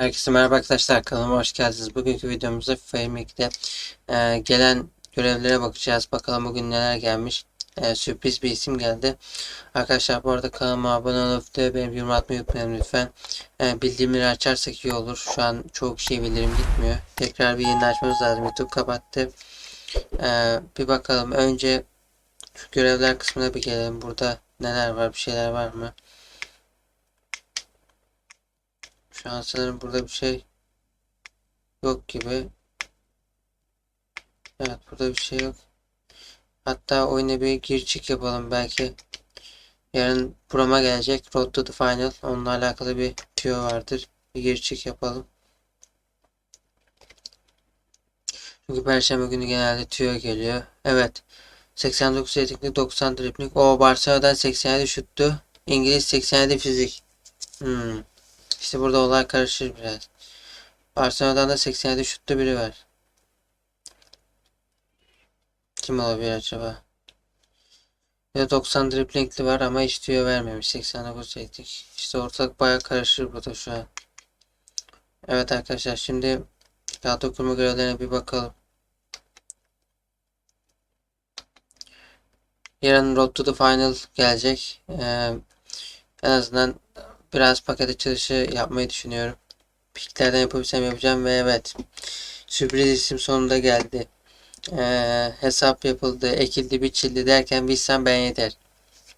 Herkese merhaba arkadaşlar kanalıma hoş geldiniz. Bugünkü videomuzda FIFA 22'de e, gelen görevlere bakacağız. Bakalım bugün neler gelmiş. E, sürpriz bir isim geldi. Arkadaşlar bu arada kanalıma abone olup da benim yorum atmayı unutmayın lütfen. E, bildirimleri açarsak iyi olur. Şu an çok şey bildirim gitmiyor. Tekrar bir yeni açmamız lazım. YouTube kapattı. E, bir bakalım. Önce görevler kısmına bir gelelim. Burada neler var? Bir şeyler var mı? Şu an sanırım burada bir şey yok gibi. Evet burada bir şey yok. Hatta oyuna bir gir çık yapalım belki. Yarın programa gelecek Road to the Final. Onunla alakalı bir tüyo vardır. Bir gir çık yapalım. Çünkü Perşembe günü genelde tüyo geliyor. Evet. 89 teknik 90 dribling. O Barcelona'dan 87 şuttu. İngiliz 87 fizik. Hmm. İşte burada olay karışır biraz. Barcelona'dan da 87 şutlu biri var. Kim olabilir acaba? Ya da 90 driblingli var ama hiç tüyo vermemiş. 89 teknik. İşte ortalık baya karışır burada şu an. Evet arkadaşlar şimdi kadro kurma görevlerine bir bakalım. Yarın Road to the Final gelecek. Ee, en azından biraz paket açılışı yapmayı düşünüyorum. Piklerden yapabilsem yapacağım ve evet. Sürpriz isim sonunda geldi. Ee, hesap yapıldı, ekildi, biçildi derken bilsem ben yeter.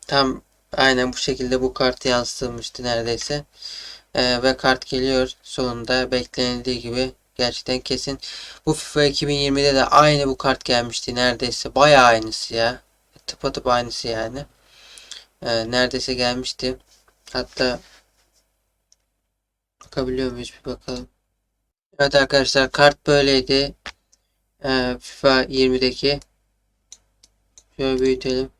Tam aynen bu şekilde bu kart yansıtılmıştı neredeyse. Ee, ve kart geliyor sonunda beklenildiği gibi. Gerçekten kesin. Bu FIFA 2020'de de aynı bu kart gelmişti neredeyse. Bayağı aynısı ya. Tıpatıp aynısı yani. Ee, neredeyse gelmişti. Hatta bakabiliyor muyuz bir bakalım. Evet arkadaşlar kart böyleydi. Ee, FIFA 20'deki. Şöyle büyütelim.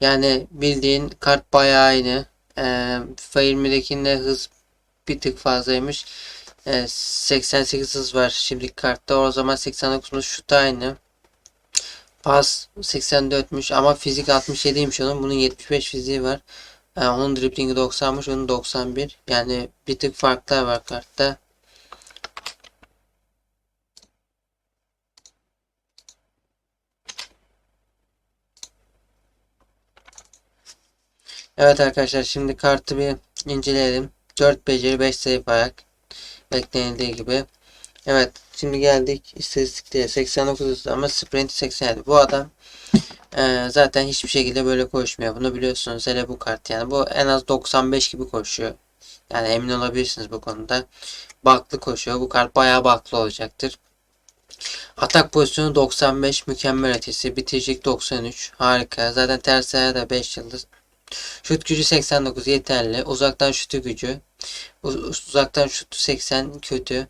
Yani bildiğin kart bayağı aynı. Ee, FIFA 20'dekinde hız bir tık fazlaymış. Ee, 88 hız var şimdiki kartta. O zaman 89'muş şut aynı. Pas 84'müş ama fizik 67'ymiş onun. Bunun 75 fiziği var. Yani onun driblingi 90'mış, onun 91. Yani bir tık farklar var kartta. Evet arkadaşlar şimdi kartı bir inceleyelim. 4 beceri 5 zayıf ayak. Beklenildiği gibi. Evet şimdi geldik istatistiklere 89 ama sprint 87. Bu adam ee, zaten hiçbir şekilde böyle koşmuyor. Bunu biliyorsunuz. Hele bu kart yani. Bu en az 95 gibi koşuyor. Yani emin olabilirsiniz bu konuda. Baklı koşuyor. Bu kart bayağı baklı olacaktır. Atak pozisyonu 95 mükemmel ötesi. Bitiricilik 93. Harika. Zaten ters ayağı da 5 yıldız. Şut gücü 89 yeterli. Uzaktan şutu gücü. Uzaktan şutu 80 kötü.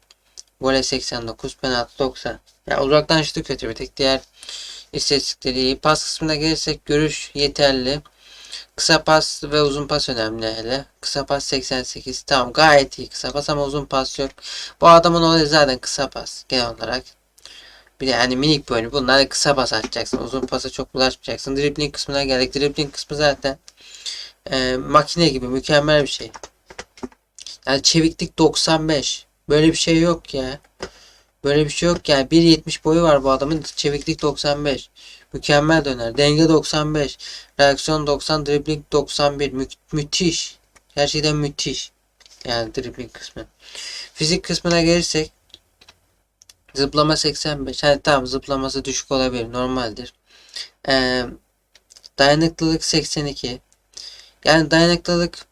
Voley 89. Penaltı 90. Yani uzaktan şutu kötü bir tek. Diğer İstatistikleri. Pas kısmına gelirsek görüş yeterli. Kısa pas ve uzun pas önemli hele. Kısa pas 88. Tamam gayet iyi kısa pas ama uzun pas yok. Bu adamın olayı zaten kısa pas genel olarak. Bir de yani minik böyle bunlar kısa pas atacaksın. Uzun pasa çok bulaşmayacaksın. Dribbling kısmına geldik. Dribbling kısmı zaten e, makine gibi mükemmel bir şey. Yani çeviklik 95. Böyle bir şey yok ya. Böyle bir şey yok yani. 1.70 boyu var bu adamın. Çeviklik 95. Mükemmel döner. Denge 95. Reaksiyon 90. Dribbling 91. Mü müthiş. Gerçekten müthiş. Yani dribbling kısmı. Fizik kısmına gelirsek zıplama 85. Hani tamam zıplaması düşük olabilir. Normaldir. Ee, dayanıklılık 82. Yani dayanıklılık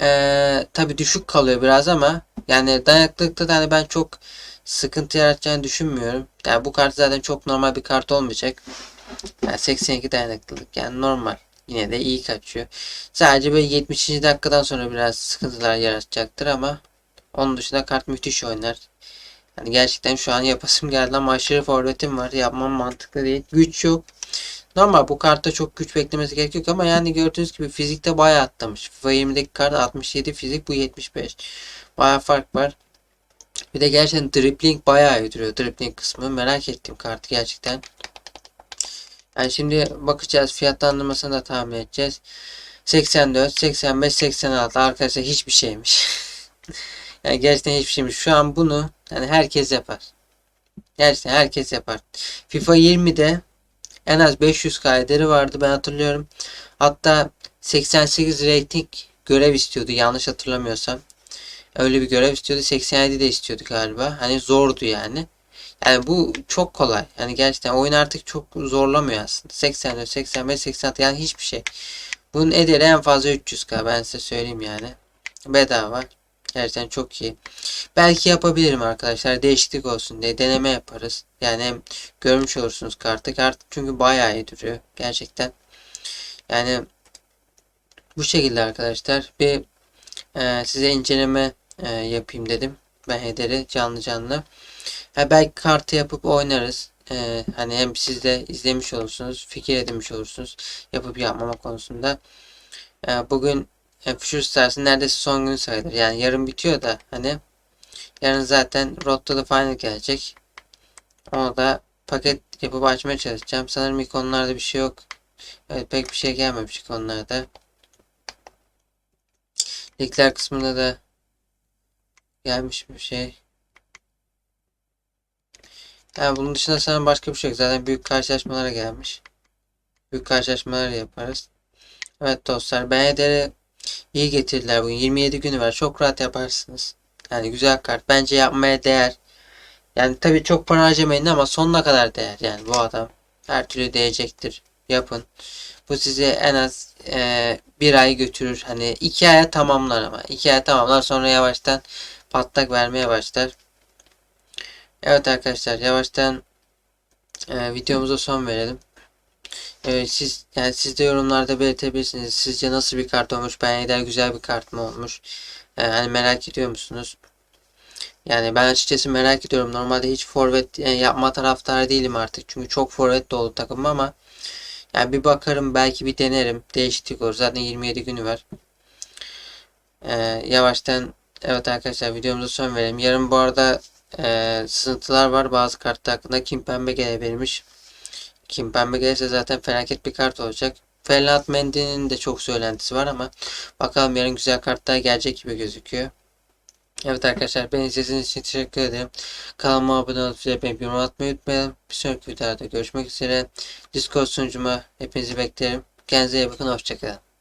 ee, tabi düşük kalıyor biraz ama yani dayanıklılıkta da hani ben çok sıkıntı yaratacağını düşünmüyorum. Yani bu kart zaten çok normal bir kart olmayacak. Yani 82 dayanıklılık yani normal. Yine de iyi kaçıyor. Sadece böyle 70. dakikadan sonra biraz sıkıntılar yaratacaktır ama onun dışında kart müthiş oynar. Yani gerçekten şu an yapasım geldi ama aşırı forvetim var. Yapmam mantıklı değil. Güç yok. Normal bu kartta çok güç beklemesi gerek yok ama yani gördüğünüz gibi fizikte bayağı atlamış. FIFA 20'deki kart 67 fizik bu 75. Bayağı fark var. Bir de gerçekten dribbling bayağı iyi duruyor. Dribbling kısmı. Merak ettim kartı gerçekten. Yani şimdi bakacağız. Fiyatlandırmasını da tahmin edeceğiz. 84, 85, 86. Arkadaşlar hiçbir şeymiş. Yani gerçekten hiçbir şeymiş. Şu an bunu yani herkes yapar. Gerçekten herkes yapar. FIFA 20'de en az 500 kayderi vardı ben hatırlıyorum. Hatta 88 rating görev istiyordu yanlış hatırlamıyorsam. Öyle bir görev istiyordu. 87 de istiyordu galiba. Hani zordu yani. Yani bu çok kolay. Yani gerçekten oyun artık çok zorlamıyor aslında. 84, 85, 86 yani hiçbir şey. Bunun ederi en fazla 300k ben size söyleyeyim yani. Bedava. Gerçekten çok iyi. Belki yapabilirim arkadaşlar. Değişiklik olsun diye deneme yaparız. Yani hem görmüş olursunuz kartı. Kart çünkü bayağı iyi duruyor. Gerçekten. Yani bu şekilde arkadaşlar bir e, size inceleme e, yapayım dedim. Ben hederi canlı canlı. Ha, belki kartı yapıp oynarız. E, hani hem siz de izlemiş olursunuz. Fikir edinmiş olursunuz. Yapıp yapmama konusunda. E, bugün Future Stars'ın neredeyse son günü sayılır. Yani yarın bitiyor da hani yarın zaten to the Final gelecek. Onu da paket yapıp açmaya çalışacağım. Sanırım ikonlarda bir şey yok. Evet pek bir şey gelmemiş ikonlarda. Linkler kısmında da gelmiş bir şey. Yani bunun dışında sanırım başka bir şey yok. Zaten büyük karşılaşmalara gelmiş. Büyük karşılaşmalar yaparız. Evet dostlar ben ederi iyi getirdiler bugün. 27 günü var. Çok rahat yaparsınız. Yani güzel kart. Bence yapmaya değer. Yani tabii çok para harcamayın ama sonuna kadar değer. Yani bu adam her türlü değecektir. Yapın. Bu sizi en az e, bir ay götürür. Hani iki aya tamamlar ama. iki aya tamamlar sonra yavaştan patlak vermeye başlar. Evet arkadaşlar yavaştan e, videomuza son verelim. Evet siz yani siz de yorumlarda belirtebilirsiniz. Sizce nasıl bir kart olmuş? Ben güzel bir kart mı olmuş? E, hani merak ediyor musunuz? Yani ben açıkçası merak ediyorum. Normalde hiç forvet yani yapma taraftarı değilim artık. Çünkü çok forvet dolu takım ama yani bir bakarım belki bir denerim. Değişiklik olur. Zaten 27 günü var. Ee, yavaştan evet arkadaşlar videomuza son verelim. Yarın bu arada e, sızıntılar var bazı kartlar hakkında. Kim pembe gelebilirmiş. Kim pembe gelirse zaten felaket bir kart olacak. Ferhat Mendy'nin de çok söylentisi var ama bakalım yarın güzel kartlar gelecek gibi gözüküyor. Evet arkadaşlar beni izlediğiniz için teşekkür ederim. Kanalıma abone olup beğenip yorum atmayı unutmayın. Bir sonraki videoda görüşmek üzere. Discord sunucuma hepinizi beklerim. Kendinize iyi bakın. Hoşçakalın.